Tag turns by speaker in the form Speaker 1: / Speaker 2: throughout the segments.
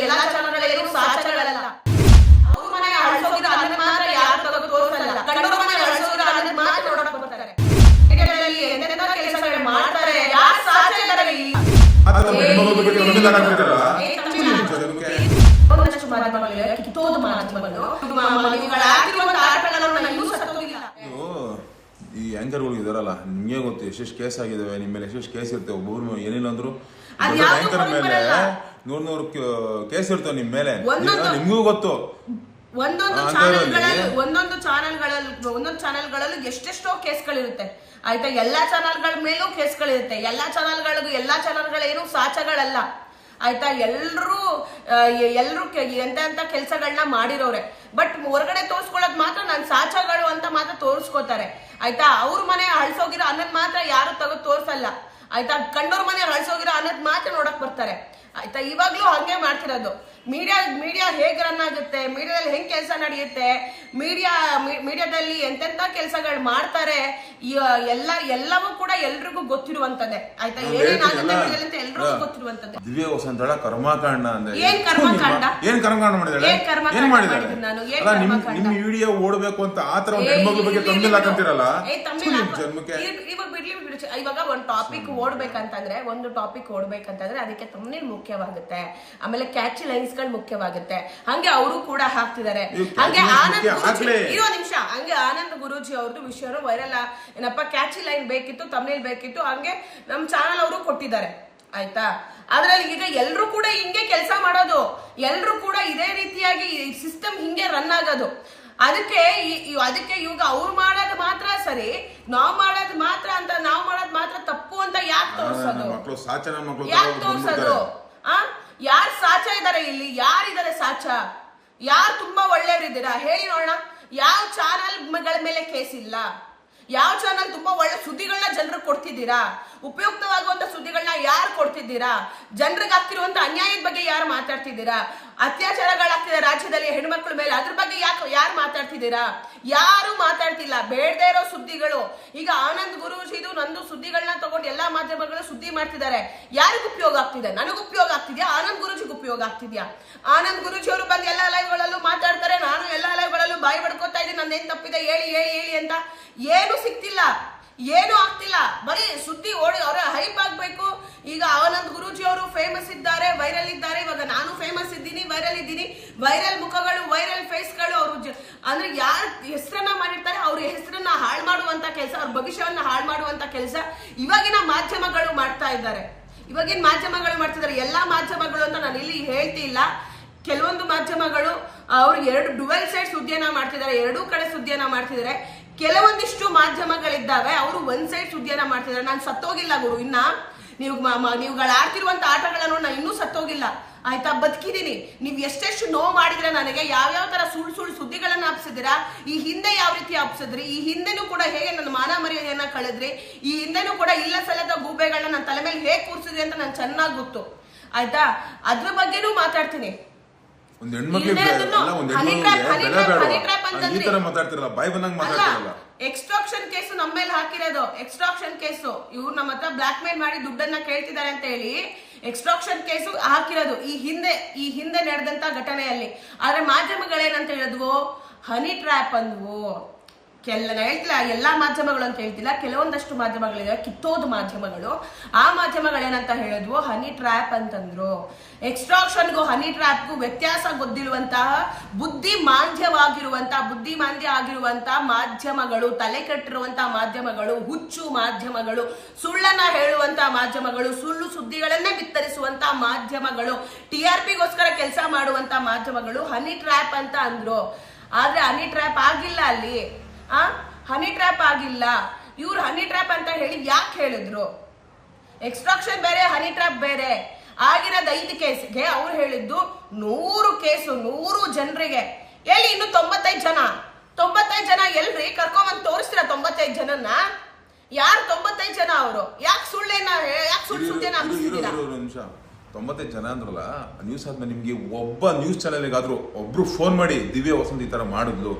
Speaker 1: ಎಲ್ಲಾ ಚಾನಲ್ಗಳೇನು ಸಾಚಗಳಲ್ಲ. ಅವ್ರ ಮನೆ ಅಳಿಸೋಗಿರೋ ಅದನ್ನ ಮಾತ್ರ ಯಾರು ತಗೊಂಡು ತೋರಿಸಲ್ಲ. ಗಂಡರ ಮನೆ ಅಳಿಸೋಗಿರೋ ಅದನ್ನ ಮಾತ್ರ ನೋಡಕ್ ಬರ್ತಾರೆ. ಮೀಡಿಯಾದಲ್ಲಿ ಎಂತೆಂತ ಕೆಲಸಗಳು ಮಾಡ್ತಾರೆ ಯಾರು ಸಾಚ ಇದ್ದಾರೆ ಒಂದಷ್ಟು ಮಾಧ್ಯಮಗಳಿವೆ ಕಿತ್ತೋದು ಮಾಧ್ಯಮಗಳು ಆಟಗಳನ್ನು ನಾನು ಇನ್ನೂ ಸತ್ತೋಗಿಲ್ಲ.
Speaker 2: ಈ ಆಂಕರ್ಗಳು ಇದಾರಲ್ಲ. ನಿಮ್ಗೆ ಗೊತ್ತು ಎಷ್ಟೆಷ್ಟು ಕೇಸ್ ಆಗಿದಾವೆ ನಿಮ್ಮ ಮೇಲೆ ಎಷ್ಟೆಷ್ಟು ಕೇಸ್ ಇರ್ತೇವೆ ಒಬ್ಬೊಬ್ರು ಏನಿಲ್ಲ ಅಂದ್ರು
Speaker 1: ಅದ್ ಯಾವ್ದು ಹೊರಗ್
Speaker 2: ಮೇಲೆ
Speaker 1: ಬರಲ್ಲ.
Speaker 2: ನೂರ್ ನೂರು ಕೇಸ್ ಇರ್ತವೆ ನಿಮ್ ಮೇಲೆ.
Speaker 1: ಒಂದೊಂದು-
Speaker 2: ನಿಮ್ಗೂ ಗೊತ್ತು.
Speaker 1: ಒಂದೊಂದು
Speaker 2: ಆ,
Speaker 1: ಚಾನೆಲ್ಗಳಲ್ಲಿ
Speaker 2: ಅಂತದ್ರಲ್ಲಿ-
Speaker 1: ಒಂದೊಂದು ಚಾನೆಲ್ಗಳಲ್ಲಿ ಒಂದೊಂದು ಚಾನೆಲ್ಗಳಲ್ಲೂ ಎಷ್ಟೆಷ್ಟೋ ಕೇಸ್ಗಳಿರುತ್ತೆ. ಆಯ್ತಾ? ಎಲ್ಲಾ ಚಾನೆಲ್ಗಳ ಮೇಲೂ ಕೇಸ್ಗಳಿರುತ್ತೆ. ಎಲ್ಲಾ ಚಾನೆಲ್ಗಳಿಗೂ ಎಲ್ಲಾ ಚಾನೆಲ್ಗಳೇನು ಸಾಚಗಳಲ್ಲ. ಆಯ್ತಾ? ಎಲ್ಲರೂ ಎಲ್ಲರೂ ಎಂತ ಎಂತ ಕೆಲಸಗಳನ್ನ ಮಾಡಿರೋರೆ. ಬಟ್ ಹೊರಗಡೆ ತೋರ್ಸ್ಕೊಳ್ಳೋದ್ ಮಾತ್ರ ನಾನು ಸಾಚಗಳು ಅಂತ ಮಾತ್ರ ತೋರಿಸ್ಕೋತಾರೆ. ಆಯ್ತಾ? ಅವ್ರ ಮನೆ ಅಳ್ಸೋಗಿರೋ ಅನ್ನದ್ ಮಾತ್ರ ಯಾರು ತಗೋ ತೋರ್ಸಲ್ಲ. ಆಯ್ತಾ? ಕಂಡೋರ್ ಮನೆ ಅಳಿಸೋಗಿರೋ ಅನ್ನೋದ್ ಮಾತ್ರ ನೋಡಕ್ ಬರ್ತಾರೆ. ಆಯ್ತಾ? ಇವಾಗ್ಲೂ ಹಂಗೆ ಮಾಡ್ತಿರೋದು. ಮೀಡಿಯಾ ಮೀಡಿಯಾ ಹೇಗೆ ರನ್ ಆಗುತ್ತೆ? ಮೀಡಿಯಾದಲ್ಲಿ ಹೆಂಗ್ ಕೆಲಸ ನಡೆಯುತ್ತೆ? ಮೀಡಿಯಾ ಮೀಡಿಯಾದಲ್ಲಿ ಎಂತೆಂತ ಕೆಲಸಗಳು ಮಾಡ್ತಾರೆ? ಎಲ್ಲ ಎಲ್ಲವೂ ಕೂಡ ಎಲ್ರಿಗೂ ಗೊತ್ತಿರುವಂತದ್ದೇ. ಆಯ್ತಾ?
Speaker 2: ನಾನ್
Speaker 1: ಏನೇನಾಗುತ್ತೆ ಅಂತ ಎಲ್ರಿಗೂ ಗೊತ್ತಿರುವಂತದ್ದೇ.
Speaker 2: ದಿವ್ಯ ವಸಂತಳ ಕರ್ಮಕಾಂಡ ಅಂದ್ರೆ
Speaker 1: ಏನ್ ಕರ್ಮಕಾಂಡ?
Speaker 2: ಏನ್ ಕರ್ಮಕಾಂಡ ಮಾಡಿದಾಳೆ
Speaker 1: ಏನ್ ಕರ್ಮಕಾಂಡ
Speaker 2: ಮಾಡಿದಾಳೆ
Speaker 1: ನಾನು? ಏನ್
Speaker 2: ಅಲ್ಲ ನಿಮ್ ವಿಡಿಯೋ ಓಡಬೇಕು ಅಂತ ಆತರ ಒಂದು
Speaker 1: ಏ,
Speaker 2: ಹೆಣ್ಮಗಳ ಬಗ್ಗೆ ತಮ್ಮಿಲ್. ಹಾಕಂತಿರಲ್ಲ. ಜನ್ಮಕ್ಕೆ
Speaker 1: ಇವಾಗ ಬಿಡ್ಲಿ ಇವಾಗ ಒಂದ್ ಟಾಪಿಕ್ ಓಡ್ಬೇಕಂತಂದ್ರೆ ಒಂದು ಟಾಪಿಕ್ ಓಡ್ಬೇಕಂತಂದ್ರೆ ಅದಕ್ಕೆ ತಮ್ಮನೇ ಮುಖ್ಯವಾಗುತ್ತೆ. ಆಮೇಲೆ ಕ್ಯಾಚಿ ಲೈನ್ಸ್ಗಳು ಮುಖ್ಯವಾಗುತ್ತೆ. ಹಂಗೆ ಅವರು ಕೂಡ ಹಾಕ್ತಿದ್ದಾರೆ. ಹಂಗೆ ಆನಂದ್ ಗುರುಜಿ ಇರೋ ನಿಮಿಷ. ಹಂಗೆ ಆನಂದ್ ಗುರುಜಿ ಅವ್ರದ್ದು ವಿಷಯ ವೈರಲ್ ಏನಪ್ಪ ಕ್ಯಾಚಿ ಲೈನ್ ಬೇಕಿತ್ತು ತಮ್ಮನೇಲಿ ಬೇಕಿತ್ತು ಹಂಗೆ ನಮ್ ಚಾನಲ್ ಅವರು ಕೊಟ್ಟಿದ್ದಾರೆ. ಆಯ್ತಾ? ಅದ್ರಲ್ಲಿ ಈಗ ಎಲ್ಲರೂ ಕೂಡ ಹಿಂಗೆ ಕೆಲಸ ಮಾಡೋದು. ಎಲ್ರು ಕೂಡ ಇದೇ ರೀತಿಯಾಗಿ ಸಿಸ್ಟಮ್ ಹಿಂಗೆ ರನ್ ಆಗೋದು. ಅದಕ್ಕೆ ಅದಕ್ಕೆ ಇವಾಗ ಅವ್ರು ಮಾಡೋದು ಮಾತ್ರ ಸರಿ ನಾವ್ ಮಾಡೋದು ಮಾತ್ರ ಅಂತ ನಾವ್ ಮಾಡೋದು ಮಾತ್ರ ತಪ್ಪು ಅಂತ ಯಾಕೆ ತೋರಿಸೋದು?
Speaker 2: ಮಕ್ಕಳು ಸಾಚನ ಮಕ್ಕಳು
Speaker 1: ಯಾಕೆ ತೋರಿಸೋದು? ಆ? ಯಾರು ಸಾಚ ಇದಾರೆ ಇಲ್ಲಿ? ಯಾರಿದಾರೆ ಸಾಚ? ಯಾರು ತುಂಬಾ ಒಳ್ಳೆಯವರಿದ್ದೀರಾ? ಹೇಳಿ ನೋಡೋಣ. ಯಾವ ಚಾನಲ್ ಮೇಲೆ ಕೇಸ್ ಇಲ್ಲ? ಯಾವ ಚಾನಲ್ ತುಂಬಾ ಒಳ್ಳೆ ಸುದ್ದಿಗಳನ್ನ ಜನರಿಗೆ ಕೊಡ್ತಿದ್ದೀರಾ? ಉಪಯುಕ್ತವಾಗುವಂತ ಸುದ್ದಿಗಳನ್ನ ಯಾರು ಕೊಡ್ತಿದ್ದೀರಾ? ಜನರಿಗೆ ಆಗ್ತಿರುವಂತ ಅನ್ಯಾಯದ ಬಗ್ಗೆ ಯಾರು ಮಾತಾಡ್ತಿದ್ದೀರಾ? ಅತ್ಯಾಚಾರಗಳಾಗ್ತಿದೆ ರಾಜ್ಯದಲ್ಲಿ ಹೆಣ್ಮಕ್ಳ ಮೇಲೆ, ಅದ್ರ ಬಗ್ಗೆ ಯಾಕೆ ಯಾರು ಮಾತಾಡ್ತಿದ್ದೀರಾ? ಯಾರು ಮಾತಾಡ್ತಿಲ್ಲ, ಬೇಡದೇ ಇರೋ ಸುದ್ದಿಗಳು. ಈಗ ಆನಂದ್ ಗುರುಜಿದು ನಂದು ಸುದ್ದಿಗಳನ್ನ ತಗೊಂಡು ಎಲ್ಲಾ ಮಾಧ್ಯಮಗಳು ಸುದ್ದಿ ಮಾಡ್ತಿದ್ದಾರೆ. ಯಾರಿಗೂ ಉಪಯೋಗ ಆಗ್ತಿದೆ? ನನಗೆ ಉಪಯೋಗ ಆಗ್ತಿದ್ಯಾ? ಆನಂದ್ ಗುರುಜಿಗೆ ಉಪಯೋಗ ಆಗ್ತಿದ್ಯಾ? ಆನಂದ್ ಗುರುಜಿ ಅವರು ಬಂದು ಎಲ್ಲಾ ಲೈವ್ಗಳಲ್ಲೂ ಮಾತಾಡ್ತಾರೆ, ನಾನು ಎಲ್ಲಾ ಲೈವ್ಗಳಲ್ಲೂ ಬಾಯಿ ಇದ್ದೀನಿ ನಂದೇನ್ ತಪ್ಪಿದೆ, ಹೇಳಿ ಹೇಳಿ ಹೇಳಿ ಅಂತ ಏನು ಸಿಕ್ತಿಲ್ಲ ಏನು ಆಗ್ತಿಲ್ಲ. ಬರೀ ಸುದ್ದಿ ಓಡಿ ಅವರ ಹೈಪ್ ಆಗ್ಬೇಕು. ಈಗ ಅವನಂದ್ ಗುರೂಜಿ ಅವರು ಫೇಮಸ್ ಇದ್ದಾರೆ ವೈರಲ್ ಇದ್ದಾರೆ. ಇವಾಗ ನಾನು ಫೇಮಸ್ ಇದ್ದೀನಿ ವೈರಲ್ ಇದ್ದೀನಿ. ವೈರಲ್ ಮುಖಗಳು ವೈರಲ್ ಫೇಸ್ಗಳು ಅವರು ಅಂದ್ರೆ ಯಾರ ಹೆಸರನ್ನ ಮಾಡಿರ್ತಾರೆ, ಅವ್ರ ಹೆಸರನ್ನ ಹಾಳು ಮಾಡುವಂತ ಕೆಲಸ, ಅವ್ರ ಭವಿಷ್ಯವನ್ನ ಹಾಳು ಮಾಡುವಂತ ಕೆಲಸ ಇವಾಗಿನ ಮಾಧ್ಯಮಗಳು ಮಾಡ್ತಾ ಇದ್ದಾರೆ. ಇವಾಗಿನ ಮಾಧ್ಯಮಗಳು ಮಾಡ್ತಿದ್ದಾರೆ. ಎಲ್ಲಾ ಮಾಧ್ಯಮಗಳು ಅಂತ ನಾನು ಇಲ್ಲಿ ಹೇಳ್ತಿಲ್ಲ. ಕೆಲವೊಂದು ಮಾಧ್ಯಮಗಳು ಅವ್ರು ಎರಡು ಡುವೆಲ್ ಸೈಡ್ ಸುದ್ದಿಯನ್ನ ಮಾಡ್ತಿದ್ದಾರೆ, ಎರಡೂ ಕಡೆ ಸುದ್ದಿಯನ್ನ ಮಾಡ್ತಿದ್ದಾರೆ. ಕೆಲವೊಂದಿಷ್ಟು ಮಾಧ್ಯಮಗಳಿದ್ದಾವೆ, ಅವರು ಒಂದ್ ಸೈಡ್ ಸುದ್ದಿಯನ್ನ ಮಾಡ್ತಿದ್ದಾರೆ. ನಾನು ಸತ್ತೋಗಿಲ್ಲ ಗುರು, ಇನ್ನ ನೀವು ನೀವುಗಳು ಆಡ್ತಿರುವಂತ ಆಟಗಳನ್ನು ನಾನು ಇನ್ನೂ ಸತ್ತೋಗಿಲ್ಲ. ಆಯ್ತಾ? ಬದುಕಿದ್ದೀನಿ ನೀವು ಎಷ್ಟೆಷ್ಟು ನೋವು ಮಾಡಿದ್ರೆ ನನಗೆ, ಯಾವ್ಯಾವ ತರ ಸುಳ್ಳು ಸುಳ್ಳು ಸುದ್ದಿಗಳನ್ನ ಹಬ್ಸಿದ್ದೀರಾ, ಈ ಹಿಂದೆ ಯಾವ ರೀತಿ ಹಬ್ಸಿದ್ರಿ, ಈ ಹಿಂದೆನೂ ಕೂಡ ಹೇಗೆ ನನ್ನ ಮಾನ ಮರ್ಯಾದೆಯನ್ನ ಕಳೆದ್ರಿ, ಈ ಹಿಂದೆನೂ ಕೂಡ ಇಲ್ಲ ಸಲ್ಲದ ಗೂಬೆಗಳನ್ನ ನನ್ನ ತಲೆ ಮೇಲೆ ಹೇಗೆ ಕೂರ್ಸಿದೆ ಅಂತ ನಂಗೆ ಚೆನ್ನಾಗಿ ಗೊತ್ತು. ಆಯ್ತಾ? ಅದ್ರ ಬಗ್ಗೆನೂ ಮಾತಾಡ್ತೀನಿ.
Speaker 2: ಒಂದ್ ಹೆಣ್ಮಕ್ಳಿಗೆ ಅಲ್ಲ ಒಂದ್
Speaker 1: honey
Speaker 2: ಹೆಣ್ಮಕ್ಳಿಗೆ
Speaker 1: trap, honey
Speaker 2: ಬೆಲೆ
Speaker 1: trap,
Speaker 2: ಬೇಡ. ಈ ತರ ಮಾತಾಡ್ತಿರಲ್ಲ ಬಾಯ್ ಬಂದಂಗ್ ಮಾತಾಡ್ತಿರಲ್ಲ.
Speaker 1: ಎಕ್ಸ್ಟ್ರಾಕ್ಷನ್ ಕೇಸು ನಮ್ಮ ಮೇಲೆ ಹಾಕಿರೋದು ಎಕ್ಸ್ಟ್ರಾಕ್ಷನ್ ಕೇಸು ಇವ್ರು ನಮ್ಮ ಹತ್ರ ಬ್ಲಾಕ್ ಮೇಲ್ ಮಾಡಿ ದುಡ್ಡನ್ನ ಕೇಳ್ತಿದ್ದಾರೆ ಅಂತ ಹೇಳಿ ಎಕ್ಸ್ಟ್ರಾಕ್ಷನ್ ಕೇಸು ಹಾಕಿರೋದು ಈ ಹಿಂದೆ ಈ ಹಿಂದೆ ನಡೆದಂತ ಘಟನೆಯಲ್ಲಿ. ಆದ್ರೆ ಮಾಧ್ಯಮಗಳೇನಂತ ಹೇಳಿದ್ವು? ಹನಿ ಟ್ರ್ಯಾಪ್ ಅಂದ್ವು. ಕೆಲ ಹೇಳ್ತಿಲ್ಲ, ಎಲ್ಲಾ ಮಾಧ್ಯಮಗಳು ಅಂತ ಹೇಳ್ತಿಲ್ಲ, ಕೆಲವೊಂದಷ್ಟು ಮಾಧ್ಯಮಗಳಿವೆ, ಕಿತ್ತೋದು ಮಾಧ್ಯಮಗಳು. ಆ ಮಾಧ್ಯಮಗಳೇನಂತ ಹೇಳಿದ್ವು? ಹನಿ ಟ್ರ್ಯಾಪ್ ಅಂತಂದ್ರು. ಎಕ್ಸ್ಟ್ರಾಕ್ಷನ್ಗೂ ಹನಿ ಟ್ರ್ಯಾಪ್ಗೂ ವ್ಯತ್ಯಾಸ ಗೊತ್ತಿರುವಂತಹ ಬುದ್ಧಿ ಮಾಂದ್ಯವಾಗಿರುವಂತಹ ಬುದ್ಧಿ ಮಾಂದ್ಯ ಆಗಿರುವಂತಹ ಮಾಧ್ಯಮಗಳು, ತಲೆ ಕಟ್ಟಿರುವಂತಹ ಮಾಧ್ಯಮಗಳು, ಹುಚ್ಚು ಮಾಧ್ಯಮಗಳು, ಸುಳ್ಳನ್ನ ಹೇಳುವಂತಹ ಮಾಧ್ಯಮಗಳು, ಸುಳ್ಳು ಸುದ್ದಿಗಳನ್ನೇ ಬಿತ್ತರಿಸುವಂತಹ ಮಾಧ್ಯಮಗಳು, ಟಿ ಆರ್ ಪಿಗೋಸ್ಕರ ಕೆಲಸ ಮಾಡುವಂತಹ ಮಾಧ್ಯಮಗಳು ಹನಿ ಟ್ರ್ಯಾಪ್ ಅಂತ ಅಂದ್ರು. ಆದ್ರೆ ಹನಿ ಟ್ರ್ಯಾಪ್ ಆಗಿಲ್ಲ ಅಲ್ಲಿ. ಆ? ಹನಿ ಟ್ರ್ಯಾಪ್ ಆಗಿಲ್ಲ. ಇವ್ರು ಹನಿ ಟ್ರ್ಯಾಪ್ ಅಂತ ಹೇಳಿ ಯಾಕೆ ಹೇಳಿದ್ರು? ಎಕ್ಸ್ಟ್ರಾಕ್ಷನ್ ಬೇರೆ ಹನಿ ಟ್ರ್ಯಾಪ್ ಬೇರೆ. ಆಗಿರೋದು ಐದು ಕೇಸ್ಗೆ ಅವ್ರು ಹೇಳಿದ್ದು ನೂರು ಕೇಸು ನೂರು ಜನರಿಗೆ. ಎಲ್ಲಿ ಇನ್ನು ತೊಂಬತ್ತೈದು ಜನ? ತೊಂಬತ್ತೈದು ಜನ ಎಲ್ರಿ? ಕರ್ಕೊಂಬಂದು ತೋರಿಸ್ತೀರಾ ತೊಂಬತ್ತೈದು ಜನನ್ನ? ಯಾರು ತೊಂಬತ್ತೈದು ಜನ ಅವರು? ಯಾಕೆ ಸುಳ್ಳೇನ ಯಾಕೆ ಸುಳ್ಳು ಸುದ್ದಿನ
Speaker 2: ನಿಮಿಷ. ತೊಂಬತ್ತೈದು ಜನ ಅಂದ್ರಲ್ಲ ನ್ಯೂಸ್ ಆದ್ಮೇಲೆ ನಿಮಗೆ ಒಬ್ಬ ನ್ಯೂಸ್ ಚಾನೆಲ್ಗಾದ್ರೂ ಒಬ್ರು ಫೋನ್ ಮಾಡಿ ದಿವ್ಯ ವಸಂತ್ ಈ ತರ ಮಾಡಿದ್ಲು.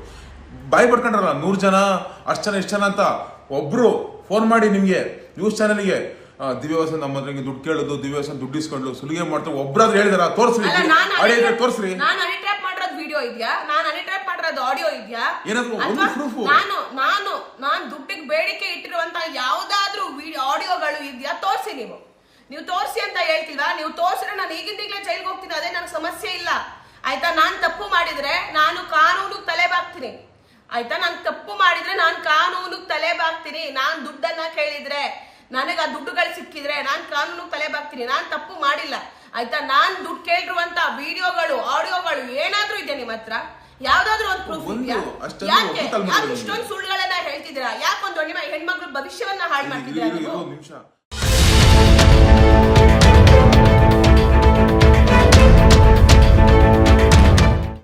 Speaker 2: ಬಾಯ್ ಪಡ್ಕೊಂಡ್ರಲ್ಲ ನೂರು ಜನ ಅಷ್ಟ್ ಜನ ಎಷ್ಟು ಜನ ಅಂತ ಒಬ್ರು ಫೋನ್ ಮಾಡಿ ನಿಮ್ಗೆ ನ್ಯೂಸ್ ಚಾನಲ್ಗೆ ಆ, ದಿವ್ಯ ವಸಂತ್ ನಮ್ಮ ಹತ್ರ ದುಡ್ಡು ಕೇಳೋದು ದಿವ್ಯ ವಸಂತ್ ದುಡ್ಡು ಇಸ್ಕೊಂಡು ಸುಲಿಗೆ ಮಾಡ್ತಾರೆ ಒಬ್ರಾದ್ರೂ ಹೇಳಿದಾರ ತೋರಿಸ್ರಿ
Speaker 1: ಅಲ್ಲ ನಾನು
Speaker 2: ತೋರ್ಸ್ರಿ.
Speaker 1: ಹನಿ ಟ್ರ್ಯಾಪ್ ಮಾಡಿರೋದು ವಿಡಿಯೋ ಇದೆಯಾ? ನಾನು ಹನಿ ಟ್ರ್ಯಾಪ್ ಮಾಡಿರೋದು ಆಡಿಯೋ ಇದೆಯಾ?
Speaker 2: ಏನಾದ್ರು ಒಂದು
Speaker 1: ಅಥವಾ ನಾನು ನಾನು ನಾನು ದುಡ್ಡಿಗೆ ಬೇಡಿಕೆ ಇಟ್ಟಿರುವಂತಹ ಯಾವ್ದಾದ್ರೂ ವಿಡಿಯೋ ಆಡಿಯೋಗಳು ಇದೆಯಾ? ತೋರಿಸಿ ನೀವು. ನೀವು ತೋರಿಸಿ ಅಂತ ಹೇಳ್ತೀರಾ? ನೀವು ತೋರಿಸಿದ್ರೆ ನಾನು ಈಗಿಂದೀಗಲೇ ಜೈಲ್ಗೆ ಹೋಗ್ತೀನಿ ಅದೇ ನನಗೆ ಸಮಸ್ಯೆ ಇಲ್ಲ. ಆಯ್ತಾ? ನಾನು ತಪ್ಪು ಮಾಡಿದ್ರೆ ನಾನು ಕಾನೂನು ತಲೆ ಬಾಗ್ತೀನಿ. ಆಯ್ತಾ? ನಾನು ತಪ್ಪು ಮಾಡಿದ್ರೆ ನಾನು ಕಾನೂನು ತಲೆ ಬಾಗ್ತೀನಿ. ನಾನು ದುಡ್ಡನ್ನ ಕೇಳಿದ್ರೆ ನನಗೆ ಆ ದುಡ್ಡುಗಳು ಸಿಕ್ಕಿದ್ರೆ ನಾನು ಕಾನೂನು ತಲೆ ಬಾಗ್ತೀನಿ. ನಾನು ತಪ್ಪು ಮಾಡಿಲ್ಲ. ಆಯ್ತಾ? ನಾನ್ ದುಡ್ಡು ಕೇಳಿರುವಂತ ವಿಡಿಯೋಗಳು ಆಡಿಯೋಗಳು ಏನಾದ್ರೂ ಇದೆ ನಿಮ್ಮ ಹತ್ರ? ಯಾವ್ದಾದ್ರು ಒಂದು ಪ್ರೂಫ್ ಇದೆಯಾ? ಯಾಕೆ? ಯಾಕೆ ಇಷ್ಟೊಂದು ಸುಳ್ಳುಗಳನ್ನ ಹೇಳ್ತಿದ್ದೀರಾ? ಯಾಕೊಂದು ನಿಮ್ಮ ಹೆಣ್ಮಕ್ಳು ಭವಿಷ್ಯವನ್ನ ಹಾಳು ಮಾಡ್ತಿದ್ದೀರಾ